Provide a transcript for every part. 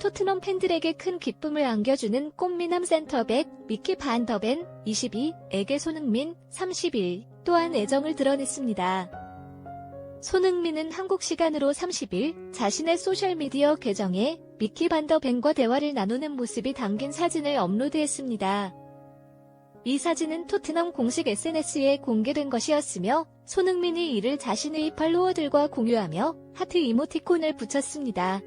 토트넘 팬들에게 큰 기쁨을 안겨주는 꽃미남 센터백 미키 반더벤 22에게 손흥민 31 또한 애정을 드러냈습니다. 손흥민은 한국 시간으로 30일 자신의 소셜미디어 계정에 미키 반더벤과 대화를 나누는 모습이 담긴 사진을 업로드했습니다. 이 사진은 토트넘 공식 SNS에 공개된 것이었으며 손흥민이 이를 자신의 팔로워들과 공유하며 하트 이모티콘을 붙였습니다.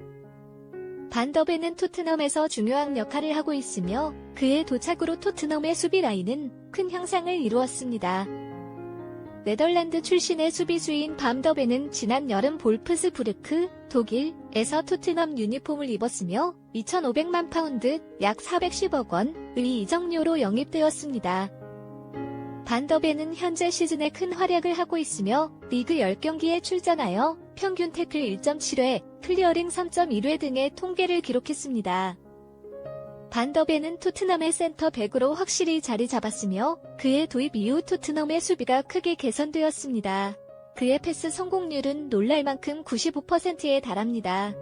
반더벤은 토트넘에서 중요한 역할을 하고 있으며 그의 도착으로 토트넘의 수비 라인은 큰 향상을 이루었습니다. 네덜란드 출신의 수비수인 밤더벤은 지난 여름 볼프스부르크, 독일에서 토트넘 유니폼을 입었으며 2,500만 파운드, 약 410억 원의 이적료로 영입되었습니다. 반더벤은 현재 시즌에 큰 활약을 하고 있으며 리그 10경기에 출전하여 평균 태클 1.7회, 클리어링 3.1회 등의 통계를 기록했습니다. 반더벤은 토트넘의 센터 백으로 확실히 자리 잡았으며 그의 도입 이후 토트넘의 수비가 크게 개선되었습니다. 그의 패스 성공률은 놀랄 만큼 95%에 달합니다.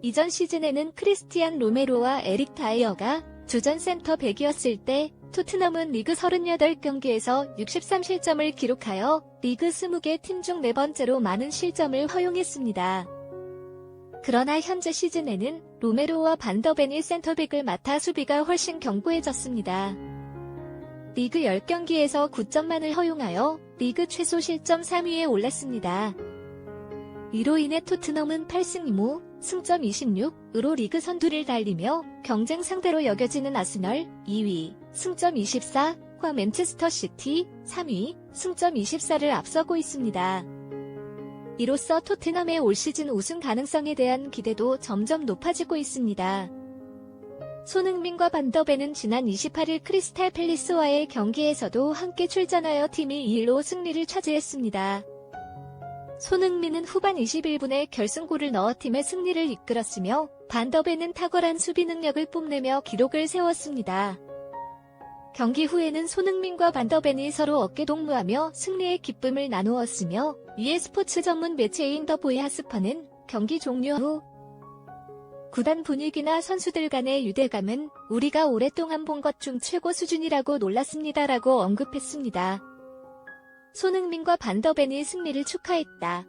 이전 시즌에는 크리스티안 로메로와 에릭 다이어가 주전 센터 백이었을 때 토트넘은 리그 38경기에서 63실점을 기록하여 리그 20개 팀 중 네 번째로 많은 실점을 허용했습니다. 그러나 현재 시즌에는 로메로와 반더벤이 센터백을 맡아 수비가 훨씬 견고해졌습니다. 리그 10경기에서 9점만을 허용하여 리그 최소 실점 3위에 올랐습니다. 이로 인해 토트넘은 8승 2무, 승점 26으로 리그 선두를 달리며 경쟁 상대로 여겨지는 아스널 2위, 승점 24 과 맨체스터 시티 3위, 승점 24를 앞서고 있습니다. 이로써 토트넘의 올 시즌 우승 가능성에 대한 기대도 점점 높아지고 있습니다. 손흥민과 반더벤은 지난 28일 크리스탈 팰리스와의 경기에서도 함께 출전하여 팀이 2-1로 승리를 차지했습니다. 손흥민은 후반 21분에 결승골을 넣어 팀의 승리를 이끌었으며 반더벤은 탁월한 수비 능력을 뽐내며 기록을 세웠습니다. 경기 후에는 손흥민과 반더벤이 서로 어깨 동무하며 승리의 기쁨을 나누었으며 이에 스포츠 전문 매체인 더 보이하스퍼는 경기 종료 후 구단 분위기나 선수들 간의 유대감은 우리가 오랫동안 본 것 중 최고 수준이라고 놀랐습니다라고 언급했습니다. 손흥민과 반더벤이 승리를 축하했다.